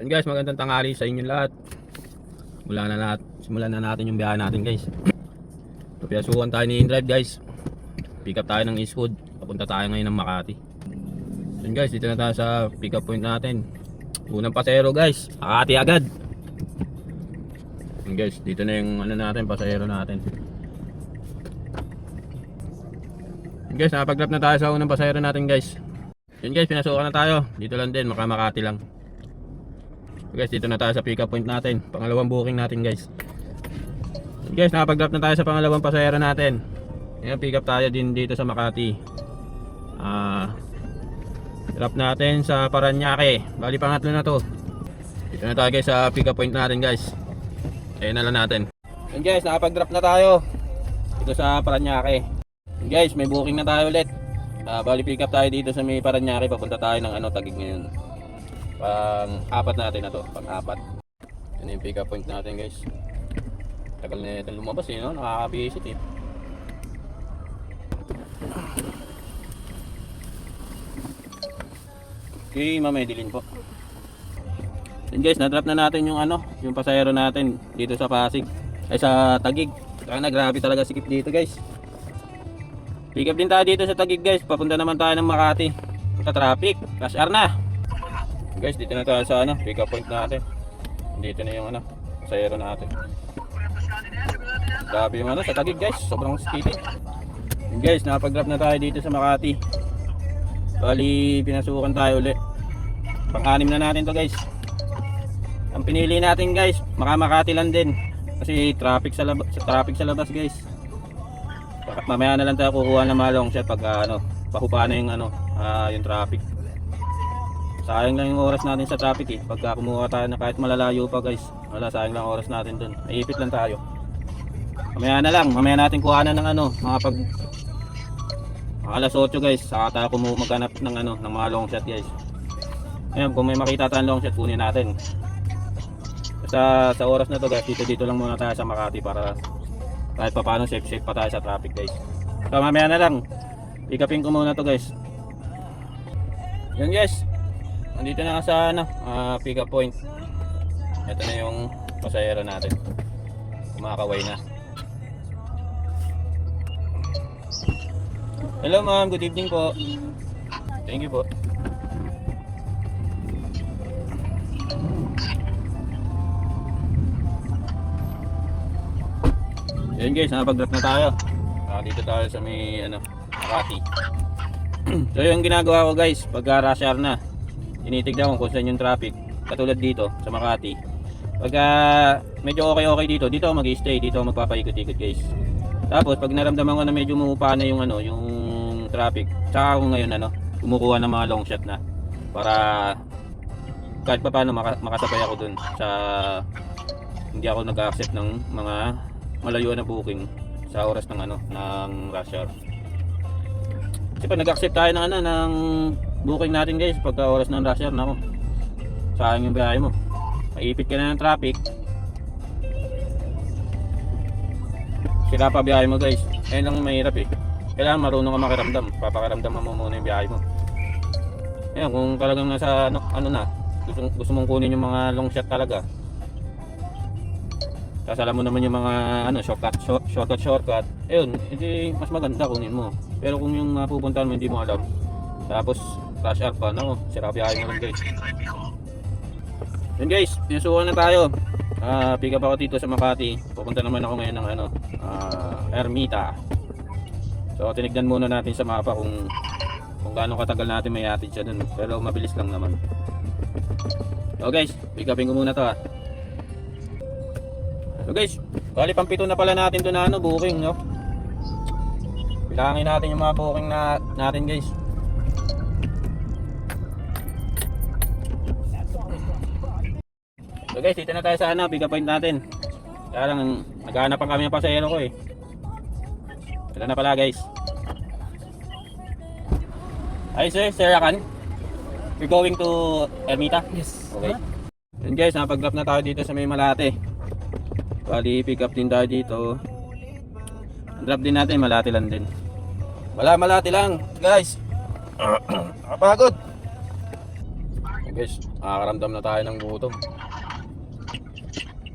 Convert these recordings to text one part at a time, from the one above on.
Yan guys, magandang tanghali sa inyo lahat. Mula na natin, simulan na natin yung biyahe natin guys. Papiyasukan tayo ni InDrive guys. Pick up tayo ng Eastwood. Papunta tayo ngayon ng Makati. Yan guys, dito na tayo sa pick up point natin. Unang pasero guys, Makati agad. Yan guys, dito na yung ano natin, pasero natin. Yan guys, nakapag-grab na tayo sa unang pasero natin guys. Yan guys, pinasukan na tayo. Dito lang din, maka Makati lang. Guys, dito na tayo sa pick up point natin. Pangalawang booking natin guys. Guys, nakapag-drop na tayo sa pangalawang pasahero natin. Ngayon, pick up tayo din dito sa Makati. Ah, drop natin sa Paranaque. Bali, pangatlo na to. Dito na tayo guys sa pick up point natin guys. Ayun na lang natin. Yan guys, nakapag-drop na tayo. Dito sa Paranaque. Guys, may booking na tayo ulit. Ah, bali, pick up tayo dito sa may Paranaque. Papunta tayo ng ano, tagig ngayon. Pang apat natin na to, pang apat. Yan yung pick up point natin guys. Tagal na ito lumabas eh, no? Nakaka-visit eh. Okay, mamay dilin po. Then guys, na-drop na natin yung ano, yung pasahero natin dito sa Pasig. Ay sa Tagig. Na grabe talaga sikip dito guys. Pick up din tayo dito sa Tagig guys. Papunta naman tayo ng Makati. Sa traffic. Rush hour na. Guys, dito na tayo sa ano, pick up point natin. Dito na yung ano, pasahero natin. Grabe yung ano, sa Tagig guys. Sobrang. Yun, Guys, nakapag-drop na tayo dito sa Makati. Bali, pinasukan tayo ulit. Pang-anim na natin to guys. Ang pinili natin guys, makamakati lang din. Kasi traffic sa labas, sa traffic sa labas guys. Mamaya na lang tayo kukuha ng mga long shot pag ano, pahupa na yung ano, ah, yung traffic. Sayang lang yung oras natin sa traffic eh. Pagka kumuha tayo na kahit malalayo pa guys, wala sayang lang oras natin dun. Naipit lang tayo. Mamaya na lang, mamaya natin kuhanan ng ano, mga pag alas 8 guys, saka tayo kumu maghanap ng ano, ng mga long shot guys. Ayun, kung may makita tayong long shot, kunin natin. Sa, sa oras na to guys, dito dito lang muna tayo sa Makati para kahit pa paano safe safe pa tayo sa traffic guys. So mamaya na lang, pick upin ko muna to guys. Yan guys, nandito na nga sa ano, ah, pick up point. Ito na yung pasahero natin. Kumakaway na. Hello ma'am, good evening po. Thank you po. Yan guys, nakapag-drop na tayo. Ah, dito tayo sa may ano, Makati. so yung ginagawa ko guys, pag rush hour na, tinitignan ko kung saan yung traffic. Katulad dito sa Makati. Pag ah, medyo okay okay dito, dito ako mag-stay, dito ako magpapaikot-ikot guys. Tapos pag naramdaman ko na medyo umuupa na yung ano, yung traffic, tsaka ako ngayon ano, kumukuha ng mga long shot na para kahit pa paano maka, makasabay ako dun sa hindi ako nag-accept ng mga malayo na booking sa oras ng ano ng rush hour. Kasi pag nag-accept tayo ng ano ng booking natin guys pagka oras ng rush hour nako. Sayang yung biyahe mo. Maipit ka na ng traffic. Sira pa biyahe mo guys. Ayun lang mahirap eh. Kailangan marunong ka makiramdam. Papakaramdaman mo muna yung biyahe mo. Ayan, kung talagang nasa ano, ano na, gusto, gusto mong kunin yung mga long shot talaga. Tapos alam mo naman yung mga ano, shortcut, short, shortcut, shortcut. Ayun, hindi mas maganda kunin mo. Pero kung yung uh, pupuntahan mo hindi mo alam, tapos hour pa, no, sira biyahe mo guys. Yun guys, pinasukan na tayo. Ah, pick up ako dito sa Makati. Pupunta naman ako ngayon ng ano, ah, Ermita. So tinignan muna natin sa mapa kung kung gaano katagal natin may atid siya dun. Pero mabilis lang naman. So guys, pick upin ko muna to ha. So guys, bali pampito na pala natin doon na ano, booking no. Bilangin natin yung mga booking na natin guys. So guys, dito na tayo sa ano, pick up point natin. Kaya lang, naghahanap pa kami ng pasahero ko eh. Ito na pala guys. Hi sir, Sir Akan. We're going to Ermita? Yes. Okay. Yan guys, napag-drop na tayo dito sa may Malate. Bali, pick up din tayo dito. Drop din natin, Malate lang din. Wala, Malate lang, guys. Nakapagod. Guys, Makakaramdam na tayo ng gutom.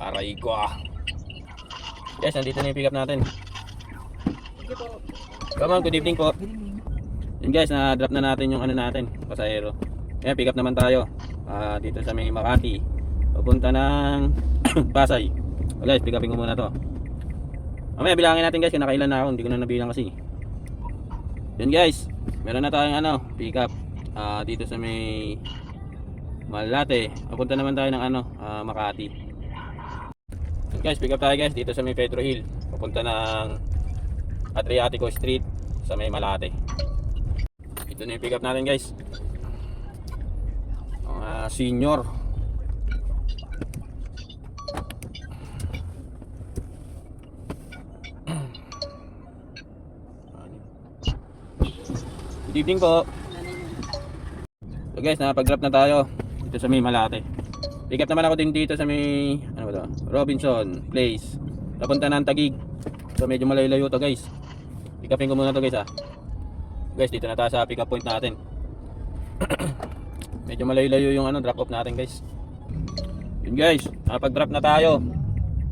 Aray ko ah. Guys, nandito na yung pick up natin. Come on, good evening po. Yun guys, na-drop na natin yung ano natin, pasahero. Kaya pick up naman tayo. ah, dito sa may Makati. Papunta ng Pasay. So guys, pick upin ko muna to. Mamaya bilangin natin guys kung nakailan na ako, hindi ko na nabilang kasi. Yun guys, meron na tayong ano, pick up. ah, dito sa may Malate. Papunta naman tayo ng ano, ah, Makati. Guys, pick up tayo guys dito sa may Pedro Hill. Papunta ng Adriatico Street sa may Malate. Ito na yung pick up natin guys. Mga senior. Good evening po. So guys, nakapag-drop na tayo dito sa may Malate. Pick up naman ako din dito sa may ano ba to? Robinson Place. Papunta ng Tagig. So medyo malayo-layo to guys. Pick upin ko muna to guys ha. Guys, dito na tayo sa pick up point natin. medyo malayo-layo yung ano drop off natin guys. Yun guys, nakapag-drop na tayo.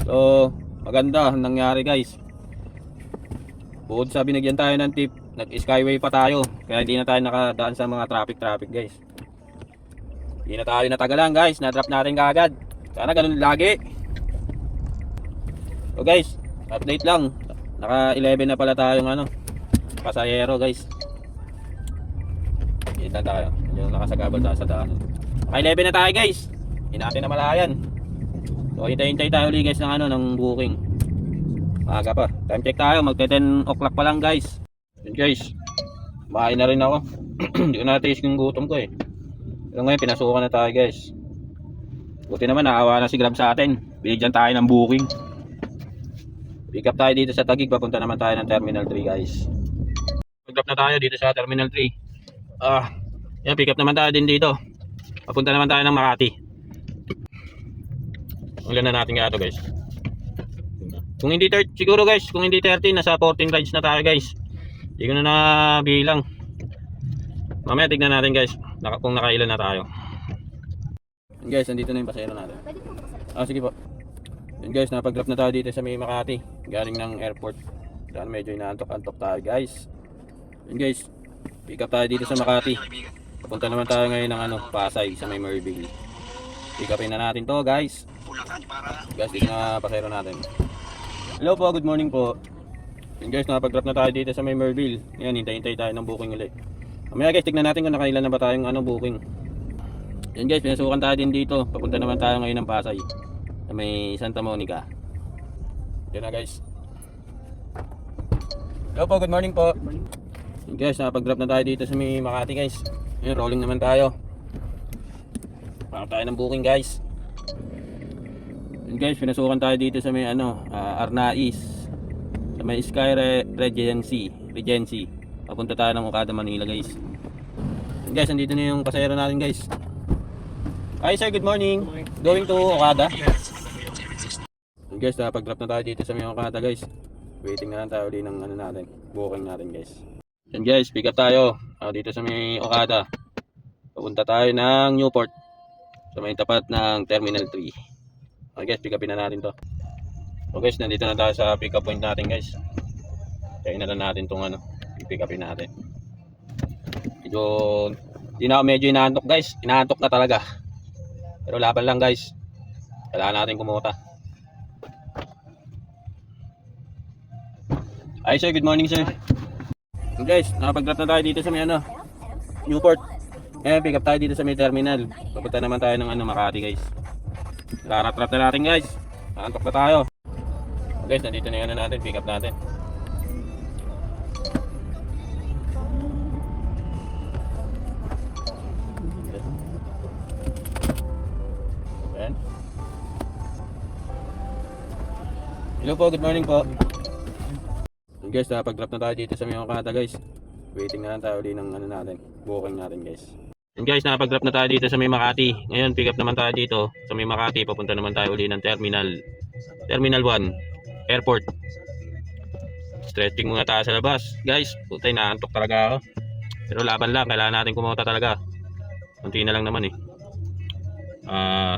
So, maganda ang nangyari guys. Bukod sa binigyan tayo ng tip, nag-skyway pa tayo. Kaya hindi na tayo nakadaan sa mga traffic-traffic guys. Hindi na tayo natagalan guys, na-drop natin kaagad. Sana ganun lagi. So guys, update lang. Naka 11 na pala tayong ano, pasahero guys. Dito na tayo. Yung nakasagabal tayo sa daan. Naka 11 na tayo guys. Hindi natin na malayan. So hintay-hintay tayo ulit guys ng ano, ng booking. Maaga pa. Time check tayo, magte 10 o'clock pa lang guys. Yun guys. Kumain na rin ako. Hindi ko na-taste yung gutom ko eh. Pero ngayon pinasukan na tayo guys. Buti naman naawa na si Grab sa atin. Binigyan tayo ng booking. Pick up tayo dito sa Tagig. Papunta naman tayo ng Terminal 3 guys. Pick up na tayo dito sa Terminal 3. Ah, yan pick up naman tayo din dito. Papunta naman tayo ng Makati. Ilan na natin gato guys. Kung hindi 30, siguro guys, kung hindi 30, nasa 14 rides na tayo guys. Hindi ko na nabilang. Mamaya tignan natin guys, naka, kung nakailan na tayo. Guys, nandito na yung pasero natin. Ah, sige po. Yun guys, napag-drop na tayo dito sa may Makati. Galing ng airport. Dahil medyo inaantok-antok tayo guys. Yun guys, pick up tayo dito sa Makati. Papunta naman tayo ngayon ng ano, Pasay sa may Merville. Pick upin na natin to guys. Guys, dito na pasero natin. Hello po, good morning po. Yun guys, nakapag-drop na tayo dito sa may Merville. Ngayon, hintay-hintay tayo ng booking ulit. Mamaya guys, tignan natin kung nakailan na ba tayong ano, booking. Yan guys, pinasukan tayo din dito. Papunta naman tayo ngayon ng Pasay. Sa may Santa Monica. Yan na guys. Hello po, good morning po. Yan guys, nakapag-drop na tayo dito sa may Makati guys. Yan, rolling naman tayo. Parang tayo ng booking guys. Yan guys, pinasukan tayo dito sa may ano, ah, Arnais. Sa may Sky Re- Regency. Regency. Papunta tayo ng Okada, Manila guys. Guys, andito na yung pasahero natin guys. Hi sir, good morning. Going to Okada. Guys, nakapag-drop na tayo dito sa may Okada guys. Waiting na lang tayo ulit ng ano natin, booking natin guys. Yan guys, pick up tayo ah, dito sa may Okada. Papunta tayo ng Newport. Sa may tapat ng Terminal 3. Okay guys, pick upin na natin to. So guys, nandito na tayo sa pick up point natin guys. Kaya na lang natin tong ano, pick upin natin. Medyo, di na medyo inaantok guys. Inaantok na talaga. Pero laban lang guys. Kailangan natin kumuta. Hi sir, good morning sir. So guys, nakapag-drop na tayo dito sa may ano, Newport. Eh, pick up tayo dito sa may terminal. Papunta naman tayo ng ano, Makati guys. Larat-rat na natin guys. Antok na tayo. Guys, nandito na yung ano natin, pick up natin. Hello po, good morning po. Yun guys, nakapag-drop na tayo dito sa may Okada guys. Waiting na lang tayo ulit ng ano natin, booking natin guys. Yun guys, nakapag-drop na tayo dito sa may Makati. Ngayon, pick up naman tayo dito sa may Makati. Papunta naman tayo ulit ng Terminal Terminal 1 Airport. Stretching muna tayo sa labas. Guys, putay naantok talaga ako. Pero laban lang, kailangan natin kumunta talaga. Kunti na lang naman eh. Ah,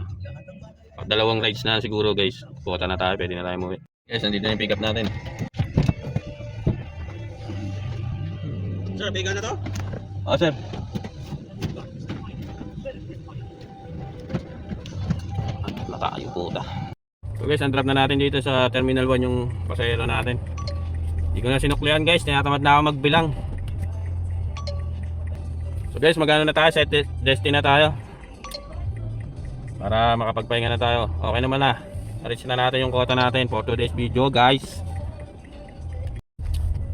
dalawang rides na siguro guys. Kuha na tayo, pwede na tayo umuwi. Guys, nandito na yung pick up natin. Sir, biga na to? Oh, sir. Nakayo puta. So guys, ang drop na natin dito sa Terminal 1 yung pasahero natin. Hindi ko na sinuklian guys, tinatamad na ako magbilang. So guys, magano na tayo, set de- destiny na tayo. Para makapagpahinga na tayo. Okay naman na. Reach na natin yung quota natin for today's video guys.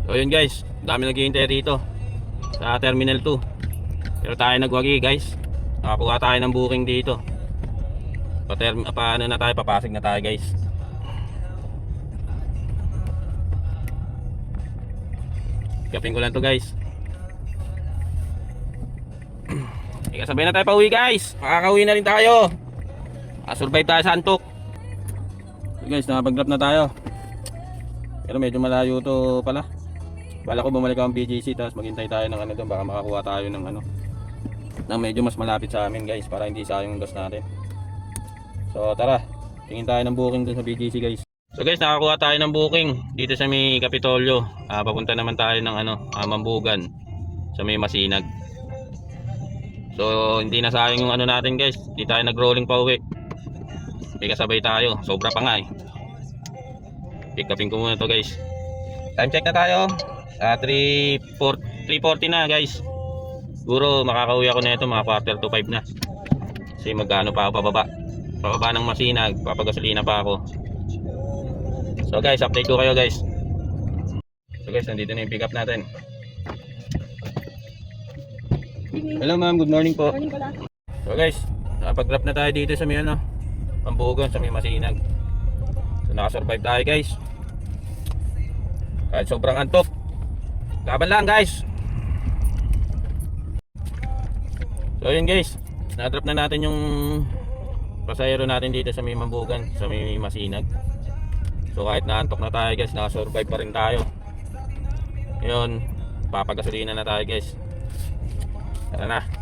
So yun guys, dami naghihintay dito sa Terminal 2. Pero tayo nagwagi guys. Nakakuha tayo ng booking dito. Pa, term, paano na tayo, papasig na tayo guys. Kapin ko lang to guys. Ika sabay na tayo pa uwi guys. Makakauwi na rin tayo. Survive tayo sa antok. Guys, nakapag-drop na tayo. Pero medyo malayo to pala. Bala ko bumalik ako ng BGC tapos maghintay tayo ng ano doon baka makakuha tayo ng ano na medyo mas malapit sa amin guys para hindi sayang yung gas natin. So tara, tingin tayo ng booking dun sa BGC guys. So guys, nakakuha tayo ng booking dito sa may Kapitolyo. Ah, papunta naman tayo ng ano, ah, Mambugan sa may Masinag. So hindi na sayang yung ano natin guys. Hindi tayo nag-rolling pa uwi. May kasabay tayo. Sobra pa nga eh. Pick upin ko muna to guys. Time check na tayo. Ah, 3:40 3:40 na guys. Siguro makakauwi ako nito mga quarter to 5 na. Kasi magkano pa ako pababa. Pababa ng masinag, papagasolina pa ako. So guys, update ko kayo guys. So guys, nandito na yung pick up natin. Hello ma'am, good morning po. Morning. So guys, nakapag-drop na tayo dito sa may ano, Pambugan, sa may Masinag. So nakasurvive tayo guys. Kahit sobrang antok. Laban lang guys. So yun guys, na-drop na natin yung pasahero natin dito sa may Mambugan, sa may Masinag. So kahit naantok na tayo guys, nakasurvive pa rin tayo. Yun, papagasolina na tayo guys. Tara na.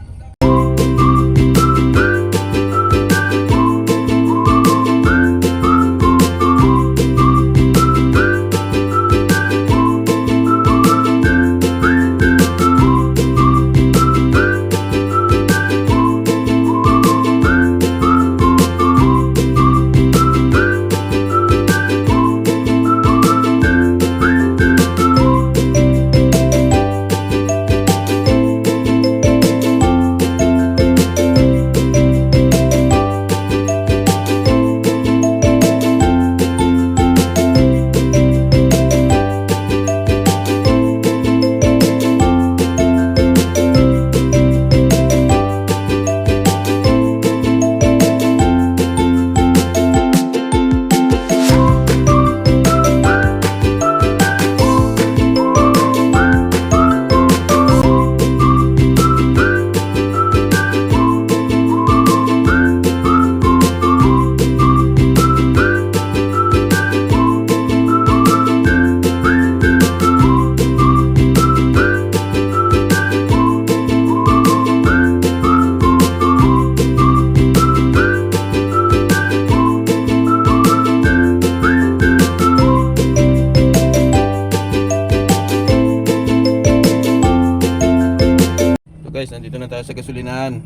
Guys, nandito na tayo sa gasolinahan.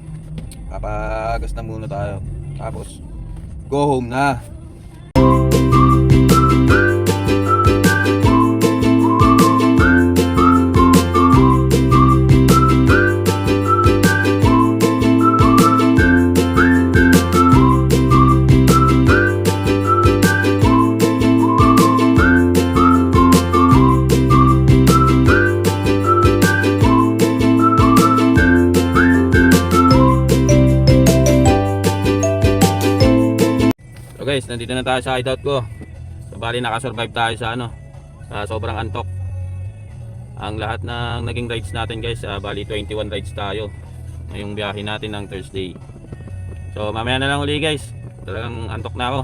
Papagas na muna tayo. Tapos, go home na. guys, nandito na tayo sa hideout ko. So bali nakasurvive tayo sa ano, sa sobrang antok. Ang lahat ng naging rides natin guys, uh, bali 21 rides tayo. Ngayong biyahe natin ng Thursday. So mamaya na lang uli guys. Talagang antok na ako.